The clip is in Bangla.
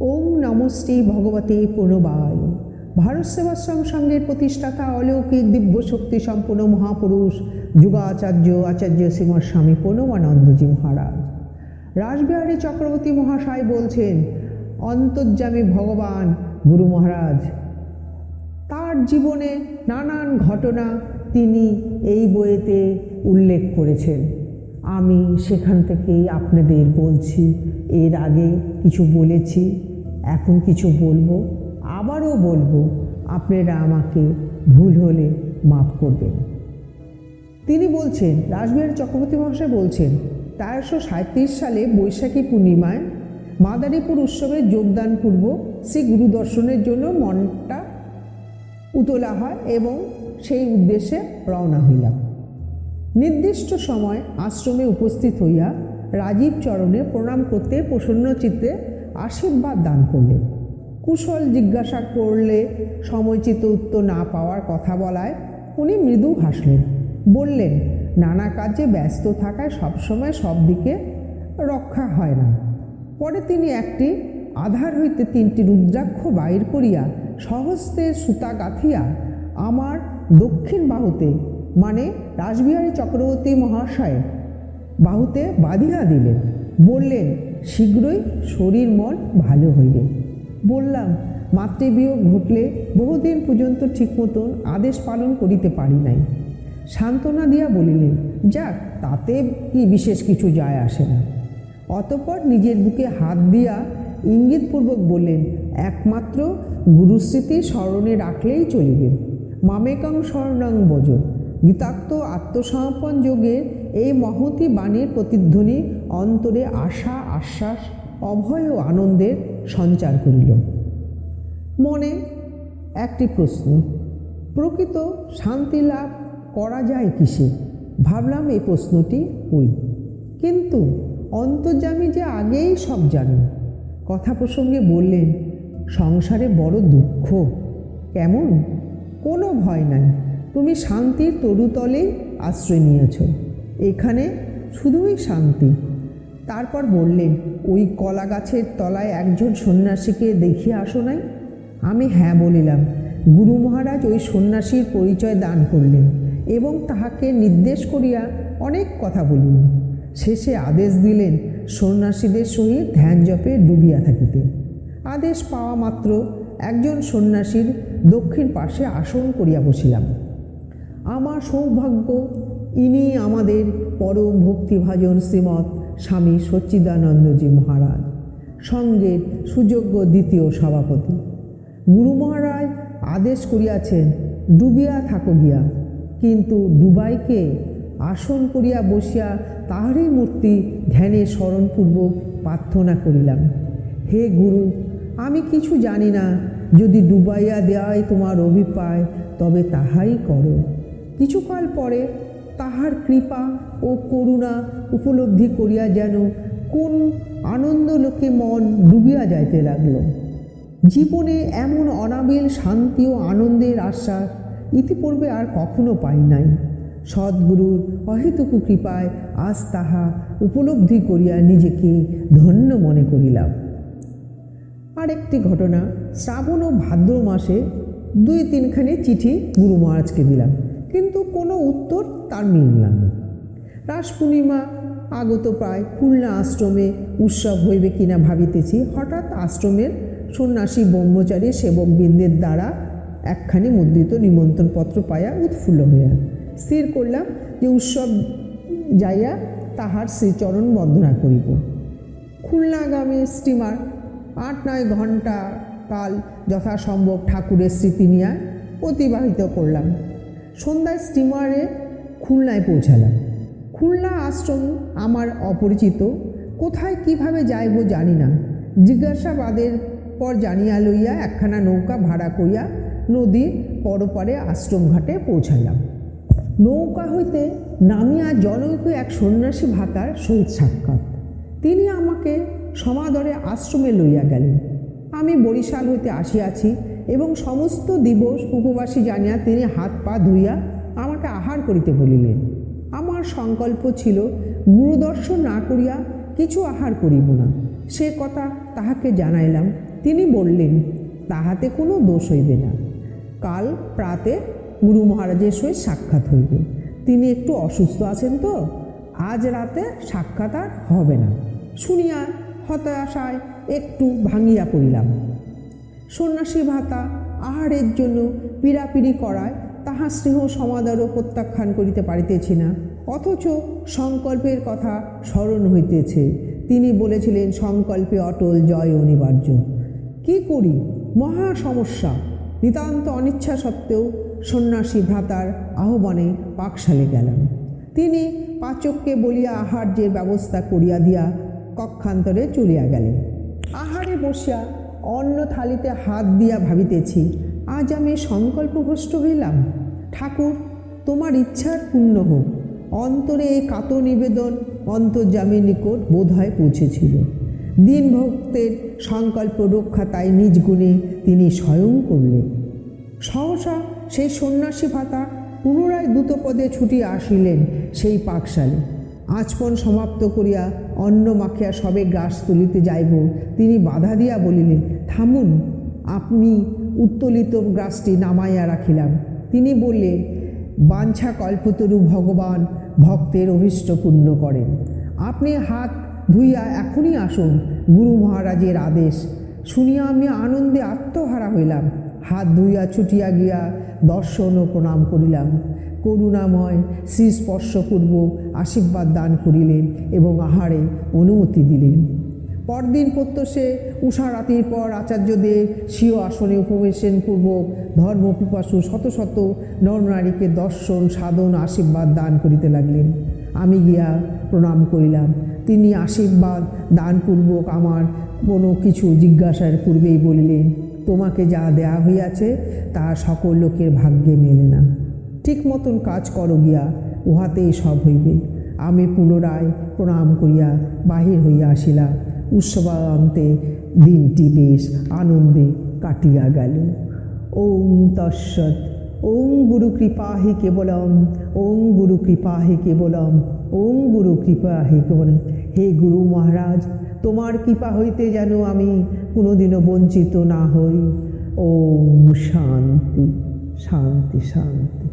ওম নমস্তে ভগবতে প্রণবায় ভারত সেবাশ্রম সংঘের প্রতিষ্ঠাতা অলৌকিক দিব্য শক্তি সম্পন্ন মহাপুরুষ যুগাচার্য আচার্য শ্রীমৎ স্বামী প্রণবানন্দজি মহারাজ। রাসবিহারী চক্রবর্তী মহাশয় বলছেন, অন্তর্যামী ভগবান, গুরু মহারাজ, তার জীবনে নানান ঘটনা তিনি এই বইয়েতে উল্লেখ করেছেন। আমি সেখান থেকেই আপনাদের বলছি, এর আগে কিছু বলেছি, এখন কিছু বলব, আবারও বলব, আপনারা আমাকে ভুল হলে মাফ করবেন। তিনি বলছেন রাসবিহারী চক্রবর্তী মহাশয় বলছেন, তেরোশো সাঁত্রিশ সালে বৈশাখী পূর্ণিমায় মাদারীপুর উৎসবে যোগদানপূর্বক শ্রী গুরু দর্শনের জন্য মনটা উতলা হয় এবং সেই উদ্দেশ্যে রওনা হইলাম। নির্দিষ্ট সময় আশ্রমে উপস্থিত হইয়া রাজীব চরণে প্রণাম করতে প্রসন্ন চিত্তে আশীর্বাদ দান করলেন। কুশল জিজ্ঞাসা করলে সময়চিত উত্তর না পাওয়ার কথা বলায় উনি মৃদু হাসলেন। বললেন, নানা কাজে ব্যস্ত থাকায় সবসময় সব দিকে রক্ষা হয় না। পরে তিনি একটি আধার হইতে তিনটি রুদ্রাক্ষ বাইর করিয়া সহস্তে সুতা গাঁথিয়া আমার দক্ষিণ বাহুতে মানে রাসবিহারী চক্রবর্তী মহাশয় বাহুতে বাঁধিয়া দিলেন। বললেন, শীঘ্রই শরীর মন ভালো হইবে। বললাম, মাতৃবিয়োগ ঘটলে বহুদিন পর্যন্ত ঠিক মতন আদেশ পালন করিতে পারি নাই। সান্ত্বনা দিয়া বলিলেন, যাক, তাতে কি বিশেষ কিছু যায় আসে না। অতপর নিজের বুকে হাত দিয়া ইঙ্গিতপূর্বক বললেন, একমাত্র গুরুস্মৃতি স্মরণে রাখলেই চলিবে। মামেকাং স্বর্ণাং বজ। গীতাক্ত আত্মসমর্পণ যোগের এই মহতি বাণীর প্রতিধ্বনি অন্তরে আশা, আশ্বাস, অভয় ও আনন্দের সঞ্চার করিল। মনে একটি প্রশ্ন, প্রকৃত শান্তি লাভ করা যায় কিসে? ভাবলাম এই প্রশ্নটি করি। কিন্তু অন্তর্যামী যে আগেই সব জানেন কথা প্রসঙ্গে বললেন, সংসারে বড় দুঃখ। কেমন? কোনো ভয় নাই। তুমি শান্তির তরুতলেই আশ্রয় নিয়েছ। এখানে শুধুই শান্তি। তারপর বললেন ওই কলা গাছের তলায় একজন সন্ন্যাসীকে দেখিয়ে আসো নাই? আমি হ্যাঁ বলিলাম। গুরু মহারাজ ওই সন্ন্যাসীর পরিচয় দান করলেন এবং তাহাকে নির্দেশ করিয়া অনেক কথা বলিল শেষে আদেশ দিলেন সন্ন্যাসীদের সহিত ধ্যান জপে ডুবিয়া থাকিতে। আদেশ পাওয়া মাত্র একজন সন্ন্যাসীর দক্ষিণ পাশে আসন করিয়া বসিলাম। আমার সৌভাগ্য, ইনি আমাদের পরম ভক্তিভাজন শ্রীমৎ স্বামী সচ্চিদানন্দজি মহারাজ, সঙ্গের সুযোগ্য দ্বিতীয় সভাপতি। গুরু মহারাজ আদেশ করিয়াছেন, ডুবিয়া থাকো গিয়া। কিন্তু ডুবাইকে আসন করিয়া বসিয়া তাহারই মূর্তি ধ্যানে স্মরণপূর্বক প্রার্থনা করিলাম। হে গুরু, আমি কিছু জানি না, যদি ডুবাইয়া দেওয়াই তোমার অভিপ্রায়, তবে তাহাই করো। কিছুকাল পরে তাহার কৃপা ও করুণা উপলব্ধি করিয়া যেন কোন আনন্দ লোকে মন ডুবিয়া যাইতে লাগল। জীবনে এমন অনাবিল শান্তি ও আনন্দের আশ্বাস ইতিপূর্বে আর কখনো পাই নাই। সদ্গুরুর অহেতুকু কৃপায় আজ তাহা উপলব্ধি করিয়া নিজেকে ধন্য মনে করিলাম। আরেকটি ঘটনা, শ্রাবণ ও ভাদ্র মাসে দুই তিনখানি চিঠি গুরু মহারাজকে দিলাম। কোনো উত্তর তার মিললাম রাস পূর্ণিমা আগত প্রায় খুলনা আশ্রমে উৎসব হইবে কিনা ভাবিতেছি। হঠাৎ আশ্রমের সন্ন্যাসী ব্রহ্মচারী সেবকবৃন্দের দ্বারা একখানি মুদ্রিত নিমন্ত্রণপত্র পাইয়া উৎফুল্ল হইয়া স্থির করলাম যে উৎসব যাইয়া তাহার শ্রীচরণ বন্দনা করিব। খুলনাগামী স্টিমার আট নয় ঘণ্টা কাল যথাসম্ভব ঠাকুরের স্মৃতি নিয়ে অতিবাহিত করলাম। সন্ধ্যায় স্টিমারে খুলনায় পৌঁছালাম। খুলনা আশ্রম আমার অপরিচিত। কোথায় কীভাবে যাইব জানি না। জিজ্ঞাসাবাদের পর জানিয়া লইয়া একখানা নৌকা ভাড়া করিয়া নদীর পরপারে আশ্রম ঘাটে পৌঁছাইলাম। নৌকা হইতে নামিয়া জনৈক এক সন্ন্যাসী ভাতার সহিত সাক্ষাৎ। তিনি আমাকে সমাদরে আশ্রমে লইয়া গেলেন। আমি বরিশাল হইতে আসিয়াছি এবং সমস্ত দিবস উপবাসী জানিয়া তিনি হাত পা ধুইয়া আমাকে আহার করিতে বলিলেন। আমার সংকল্প ছিল, গুরুদর্শন না করিয়া কিছু আহার করিব না। সে কথা তাহাকে জানাইলাম। তিনি বললেন, তাহাতে কোনো দোষ হইবে না। কাল প্রাতে গুরু মহারাজের সহিত সাক্ষাৎ হইবে। তিনি একটু অসুস্থ আছেন তো, আজ রাতে সাক্ষাৎ আর হবে না। শুনিয়া হতাশায় একটু ভাঙিয়া পড়িলাম। সন্ন্যাসী ভাতা আহারের জন্য পীড়াপিড়ি করায় তাহার স্নেহ সমাদরও প্রত্যাখ্যান করিতে পারিতেছি না। অথচ সংকল্পের কথা স্মরণ হইতেছে। তিনি বলেছিলেন, সংকল্পে অটল জয় অনিবার্য। কি করি? মহা সমস্যা। নিতান্ত অনিচ্ছা সত্ত্বেও সন্ন্যাসী ভ্রাতার আহ্বানে পাকশালে গেলাম। তিনি পাচককে বলিয়া আহার্যের ব্যবস্থা করিয়া দিয়া কক্ষান্তরে চলিয়া গেলেন। আহারে বসিয়া অন্ন থালিতে হাত দিয়া ভাবিতেছি, আজ আমি সংকল্পভ্রষ্ট হইলাম। ঠাকুর, তোমার ইচ্ছার পূর্ণ হোক। অন্তরে এই কাত নিবেদন অন্তর্জামের নিকট বোধহয় পৌঁছেছিল। দিন ভক্তের সংকল্প রক্ষা তাই নিজ গুণে তিনি স্বয়ং করলেন। সহসা সেই সন্ন্যাসী ভাতা পুনরায় দ্রুতপদে ছুটি আসিলেন সেই পাকশালে। আচপন সমাপ্ত করিয়া অন্ন মাখিয়া সবে গ্রাস তুলিতে যাইব। তিনি বাধা দিয়া বলিলেন, থামুন, আপনি উত্তোলিত গ্রাসটি নামাইয়া রাখিলাম। তিনি বললেন, বাঞ্ছা কল্পতরু ভগবান ভক্তের অভিষ্ট পূর্ণ করেন। আপনি হাত ধুইয়া এখনই আসুন, গুরু মহারাজের আদেশ শুনিয়া আমি আনন্দে আত্মহারা হইলাম। হাত ধুইয়া ছুটিয়া গিয়া দর্শন ও প্রণাম করিলাম। করুণাময় শ্রী স্পর্শপূর্বক আশীর্বাদ দান করিলেন এবং আহারে অনুমতি দিলেন। পরদিন প্রত্যুষে উষা রাতির পর আচার্যদেব স্বীয় আসনে উপবেশন পূর্বক ধর্মপিপাসু শত শত নরনারীকে দর্শন, সাধন, আশীর্বাদ দান করিতে লাগলেন। আমি গিয়া প্রণাম করিলাম। তিনি আশীর্বাদ দানপূর্বক আমার কোনো কিছু জিজ্ঞাসার পূর্বেই বলিলেন, তোমাকে যা দেয়া হইয়াছে, তা সকল লোকের ভাগ্যে মেলে না। ঠিক মতন কাজ করো গিয়া, উহাতেই সব হইবে। আমি পুনরায় প্রণাম করিয়া বাহির হইয়া আসিলাম। উৎসবান্তে দিনটি বেশ আনন্দে কাটিয়া গেল। ওম তৎসৎ, ওম গুরু কৃপা হে কেবলম, ওম গুরু কৃপা হে কেবলম, ওম গুরু কৃপা হে কেবলম। হে গুরু মহারাজ, তোমার কৃপা হইতে যেন আমি কোনোদিনও বঞ্চিত না হই। ওম শান্তি শান্তি শান্তি।